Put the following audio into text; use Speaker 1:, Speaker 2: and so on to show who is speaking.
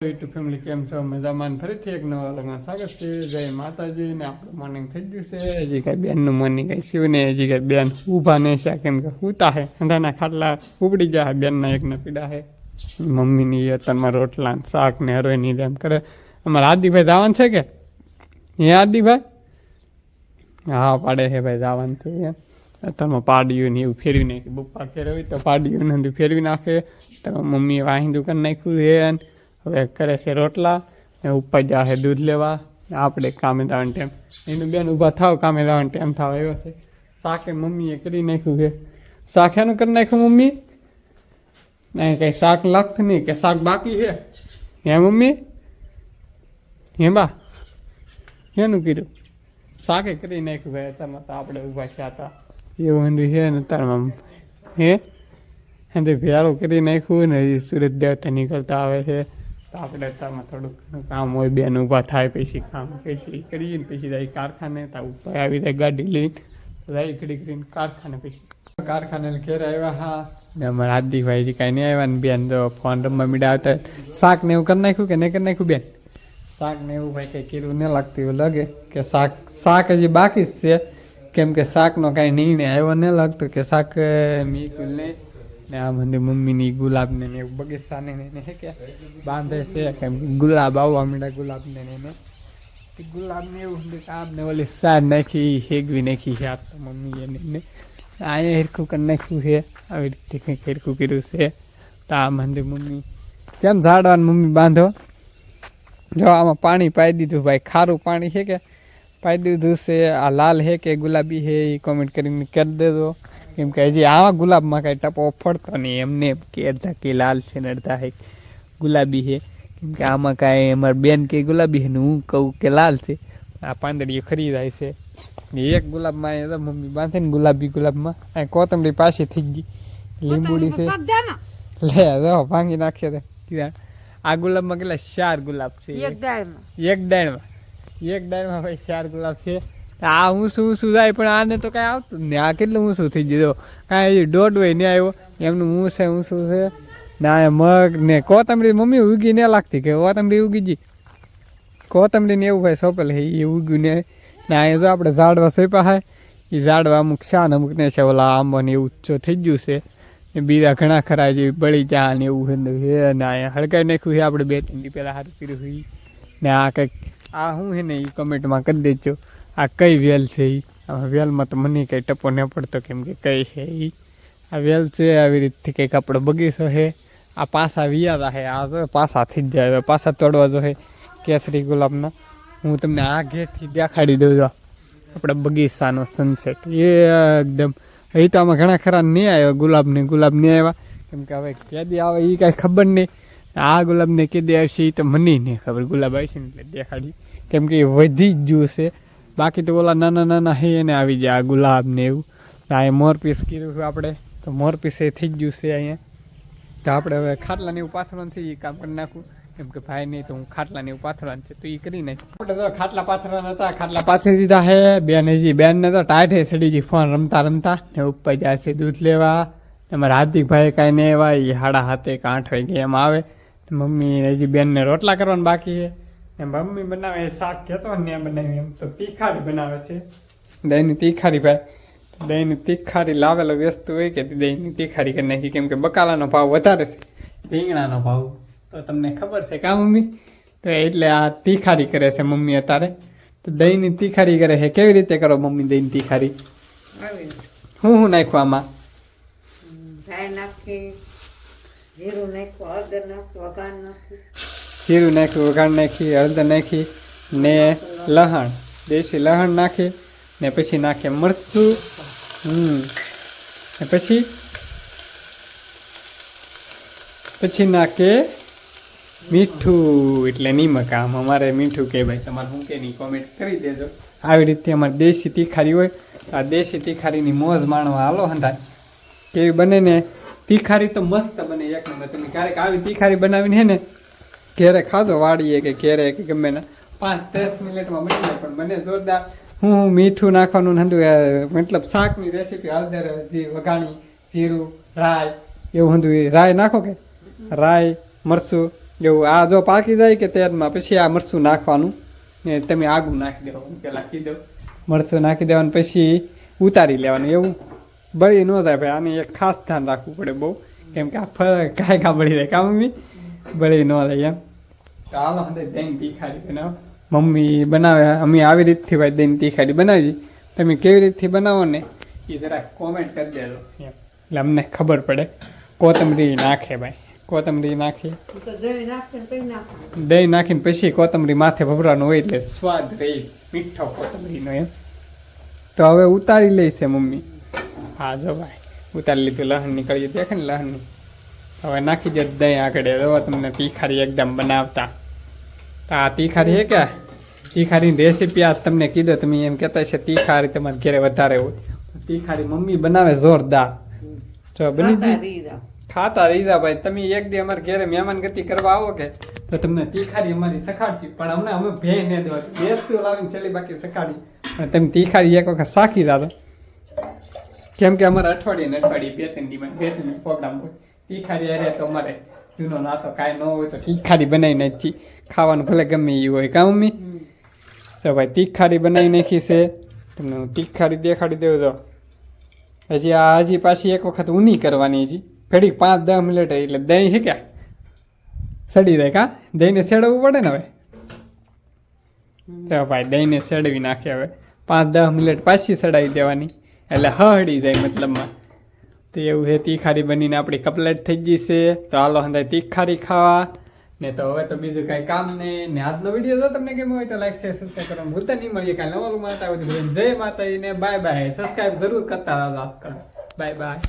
Speaker 1: YouTube family કેમ છો મજામાં ફરીથી એક નવા લગ્ન સ્વાગત છે જય માતાજી ને આપણું મોર્નિંગ થઈ ગયું છે હજી કાંઈ બેનનું મોર્નિંગ કાંઈ શિવ ને હજી કાંઈ બેન ઊભા નહીં છે કેમ કે સૂતા હે અંધાના ખાટલા ઉપડી ગયા બેનના એકને પીડા હે મમ્મીની અત્યારમાં રોટલા ને શાક ને હરોઈની જેમ કરે અમારા આદિભાઈ જવાનું છે કે હે આદિભાઈ હા પાડે છે ભાઈ જવાનું છે એમ અત્યારમાં પાડ્યું ને એવું ફેરવી નાખ્યું બપ્પા ફેરવી તો પાડ્યું ને ફેરવી નાખે તમે મમ્મીએ વાહિંદુ કરી નાખ્યું ને હવે કરે છે રોટલા ને ઉપર જાશે દૂધ લેવા. આપણે કામે જવાનું ટાઈમ એનું બેન ઊભા થાવ, કામે જવાનું ટાઈમ થાવ. આવ્યો છે. શાકે મમ્મીએ કરી નાખ્યું છે. શાખેનું કરી નાખ્યું મમ્મી? નહીં, કંઈ શાક લાગતું નહીં, કે શાક બાકી છે? હે મમ્મી? હે બા? એનું કર્યું? શાકે કરી નાખ્યું ભાઈ, અત્યારમાં તો આપણે ઊભા થયા હતા. એવું બધું છે ને અત્યારમાં. હે? અને ભેળું કરી નાખ્યું ને હજી સુરત દેવતા નીકળતા આવે છે. તો આપણે અત્યારમાં થોડુંક ઘણું કામ હોય બેન ઊભા થાય પછી કામ પછી કરીને પછી જાય કારખાને તા ઉપર આવી જાય ગાડી લઈને જાય ઘડી કરીને કારખાને પછી. કારખાને ઘેર આવ્યા હા. ને અમારા હાર્દિકભાઈજી કાંઈ નહીં આવ્યા ને બેન જો ફોન રમવા મીડા આવતા શાક ને એવું કરી નાખ્યું કે નહીં કરી નાખ્યું બેન? શાક ને એવું ભાઈ કંઈ કીધું ન લાગતું એવું લાગે કે શાક શાક હજી બાકી જ છે. કેમ કે શાકનો કાંઈ નિર્ણય આવ્યો ન લાગતો કે શાક મીકુલ નહીં. ને આ મને મમ્મીની ગુલાબને ને બગીચાને ને હે કે બાંધે છે કે ગુલાબ આવવા માંડ્યા ગુલાબને ને એને ગુલાબને એવું બધું કામ ને ઓલી સાર નાખી, હેગવી નાખી છે આ તો મમ્મી એને ને. અહીંયા હેરખું કરી નાખ્યું છે, આવી રીતે કંઈક હેરખું કર્યું છે. તો આ મને મમ્મી કેમ ઝાડવાનું મમ્મી બાંધો? જો આમાં પાણી પાઈ દીધું ભાઈ, ખારું પાણી છે કે? પાઈ દીધું છે, આ લાલ છે કે ગુલાબી છે એ કોમેન્ટ કરીને કરી દેજો. કેમ કે હજી આવા ગુલાબમાં કાંઈ ટપો ફળતો નહીં. એમને એમ કે અડધા કે લાલ છે ને અડધા હે ગુલાબી છે. કેમ કે આમાં કાંઈ અમારી બેન કે ગુલાબી છે ને હું કહું કે લાલ છે. આ પાંદડીઓ ખરીદાય છે. એક ગુલાબમાં એ તો મમ્મી બાંધે ને ગુલાબી ગુલાબમાં. આ કોથમરી પાછી થઈ ગઈ. લીંબુડી છે. લે જો ભાંગી નાખ્યો તે. કીધા આ ગુલાબમાં કેટલા ચાર ગુલાબ છે.
Speaker 2: એક દાળમાં.
Speaker 1: એક ડાળમાં એક ડાળમાં ભાઈ ચાર ગુલાબ છે. આ હું શું શું થાય પણ આને તો કાંઈ આવતું ને આ કેટલું ઊંસું થઈ ગયું? કાંઈ દોઢ હોય ને આવ્યો. એમનું હું છે, હું શું છે? ના આ મગ ને કોથમરી મમ્મી ઉગી ને લાગતી કે કોથમરી ઉગી ગઈ. કોથમરી ને એવું ભાઈ સોંપેલ છે એ ઉગ્યું ને ના એ જો આપણે ઝાડવા સોંપ્યા હોય એ ઝાડવા અમુક શાન અમુક ને છે, ઓલા આંબો ને એવું ઊંચો થઈ ગયું છે. ને બીજા ઘણા ખરા જે બળી જાય ને એવું હે ને અહીંયા હળકાઈ નાખ્યું છે આપણે બે ત્રણ દી પહેલાં સારું કર્યું હોય ને આ કંઈક, આ શું છે ને એ કમેન્ટમાં કરી દેજો. આ કઈ વેલ છે એ આ વેલમાં તો મને કંઈ ટપો ન પડતો કેમ કે કઈ છે એ આ વેલ છે, આવી રીતથી કંઈક આપણો બગીચો છે. આ પાસા વિયાતા છે, આ તો પાસા થઈ જ જાય પાસા તોડવા જો છે કેસરી ગુલાબના. હું તમને આ ઘેરથી દેખાડી દઉં છું આપણા બગીચાનો સનસેટ એ એકદમ, એ તો આમાં ઘણા ખરા નહીં આવ્યા ગુલાબને ગુલાબ નહીં આવ્યા. કેમ કે હવે કેદી આવે એ કાંઈ ખબર નહીં. આ ગુલાબને કેદી આવશે એ તો મને નહીં ખબર. ગુલાબ આવશે ને એટલે દેખાડી. કેમ કે એ વધી જ ગયું છે. બાકી તો ઓલા નાના નાના હે એને આવી જાય આ ગુલાબ ને એવું. તો આ મોરપીસ કર્યું છે આપણે. તો મોરપીસ એ થઈ ગયું છે અહીંયા. તો આપણે હવે ખાટલાને એવું પાથરવાનું છે, એ કામ કરી નાખું. કેમ કે ભાઈ નહીં તો હું ખાટલાને એવું પાથરવાનું છે, તો એ કરી નાખું. આપણે તો ખાટલા પાથરવાના હતા, ખાટલા પાથરી દીધા હે. બેન હજી બેનને તો ટાઈટે ચડી ગઈ ફોન રમતા રમતા. ને ઉપર જાય છે દૂધ લેવા. એમાં હાર્દિકભાઈ કાંઈ નહીં એવા એ હાડા હાથે કાંઠ હોય વાગે એમ આવે. મમ્મી હજી બેનને રોટલા કરવાના બાકી છે. ને મમ્મી બનાવે શાક કહેતો ને એમ બનાવી એમ તો તીખારી બનાવે છે. દહીંની તીખારી ભાઈ. દહીંની તીખારી લાવેલો વસ્તુ હોય કે દહીંની તીખારી કરી નાખી? કેમ કે બકાલાનો ભાવ વધારે છે. રીંગણાનો ભાવ. તો તમને ખબર છે કા મમ્મી? તો એટલે આ તીખારી કરે છે મમ્મી અત્યારે. તો દહીંની તીખારી કરે છે. કેવી રીતે કરો મમ્મી દહીંની તીખારી?
Speaker 2: હું
Speaker 1: હું શું નાખું આમાં?
Speaker 2: નાખી જીરું નાખું હળદર નાખું વઘાર નાખ્યું
Speaker 1: જીરું નાખ્યું, વઘાર નાખી, હળદર નાખી ને લહણ, દેશી લહણ નાખી ને પછી નાખે મરચું. હમ. ને પછી પછી નાખે મીઠું. એટલે નિમક આમ અમારે મીઠું કે ભાઈ તમારે હું કે નહીં કોમેન્ટ કરી દેજો. આવી રીતે અમારે દેશી તીખારી હોય. તો આ દેશી તીખારીની મોજ માણવા હાલો હંધાય. કેવી બને ને? તીખારી તો મસ્ત બને. એક નંબર, તમે ક્યારેક આવી તીખારી બનાવીને હે ને ઘેરે ખાધો વાળીએ કે ઘેરે કે ગમે ને. પાંચ, દસ મિનિટમાં બની જાય. પણ મને જોરદાર હું મીઠું નાખવાનું હતું મતલબ શાકની રેસીપી હળદર જે વઘાણી, જીરું રાય એવું હતું રાય નાખો કે? રાય મરચું, એવું. આ જો પાકી જાય કે તેલમાં, પછી આ મરચું નાખવાનું. ને તમે આગું નાખી દેવો હું કીધું મરચું નાખી દેવાનું, પછી ઉતારી લેવાનું, એવું. બળી ન થાય ભાઈ, આને એક ખાસ ધ્યાન રાખવું પડે બહુ. કેમ કે આ ફર કાંઈ કાં બળી જાય, કા મમ્મી? બળી ન થાય એમ. હાલો હંદે દહીં તીખારી બનાવો. મમ્મી બનાવે અમે આવી રીતથી ભાઈ દહીં તીખારી બનાવી તમે કેવી રીતથી બનાવો ને એ જરાક કોમેન્ટ કરી દેજો. એટલે અમને ખબર પડે. કોથમરી નાખે ભાઈ. કોથમરી નાખી
Speaker 2: દહીં નાખીને પછી
Speaker 1: દહીં નાખીને પછી કોથમરી માથે ભભરાનો હોય એટલે સ્વાદ રહી. મીઠો કોથમરીનો એમ. તો હવે ઉતારી લઈશે મમ્મી. હા જો ભાઈ. ઉતારી લીધું લહણ નીકળી દેખે ને લહણની. હવે નાખી દે દહીં આગળ. જો તમને તીખારી એકદમ બનાવતા. તો આ તીખારી હે કે તીખારીની રેસીપી આજ તમને કીધો. તમે એમ કહેતા છે તીખારી તમારે ઘરે વધારે હોય. તીખારી મમ્મી બનાવે જોરદાર. જો બની
Speaker 2: ખાતા
Speaker 1: રીઝા. ભાઈ. તમે એક દી અમારે ઘરે મહેમાન ગતિ કરવા આવો કે તો તમને તીખારી અમારી સખાડશી પણ અમને અમે ભે ને દેવા બેસતું લાવીને છેલ્લી બાકી સખાડી. અને તમે તીખારી એક વખત શાખી દાદો કેમ કે અમારે અઠવાડિયે ને અઠવાડિયે બે ત્રણ દિવસ બે ત્રણ પ્રોગ્રામ હોય તીખારી અરે તો અમારે જૂનો નાતો કાંઈ ન હોય તો તીખારી બનાવી નાખી. ખાવાનું ભલે ગમે એ હોય, કાં મમ્મી?
Speaker 2: હમ.
Speaker 1: ભાઈ તીખારી બનાવી નાખી છે. તમને હું તીખારી દેખાડી દઉં છો હજી આ, હજી પાછી એક વખત ઊની કરવાની હજી. ઘડી પાંચ દસ મિનિટ એટલે દહીં છે સડી જાય કા? દહીંને સેડવવું પડે ને હવે? ચાલો ભાઈ, દહીંને સેડવી નાખે હવે. પાંચ દસ મિનિટ પાછી સડાવી દેવાની. એટલે હળી જાય મતલબમાં. તો એવું છે, તીખારી બનીને આપણી કપલેટ થઈ ગઈ તો હાલો હંધાય તીખારી ખાવા. ને તો હવે તો બીજું કાંઈ કામ નહીં. ને આજનો વીડિયો જો તમને કેમ હોય તો લાઈક શેર સબસ્ક્રાઈબ કરવાનું ભૂલતા નહીં મળીએ કાલે નવા માતા જય માતાજી ને બાય બાય સબસ્ક્રાઈબ જરૂર કરતા રહો આજકાલ બાય બાય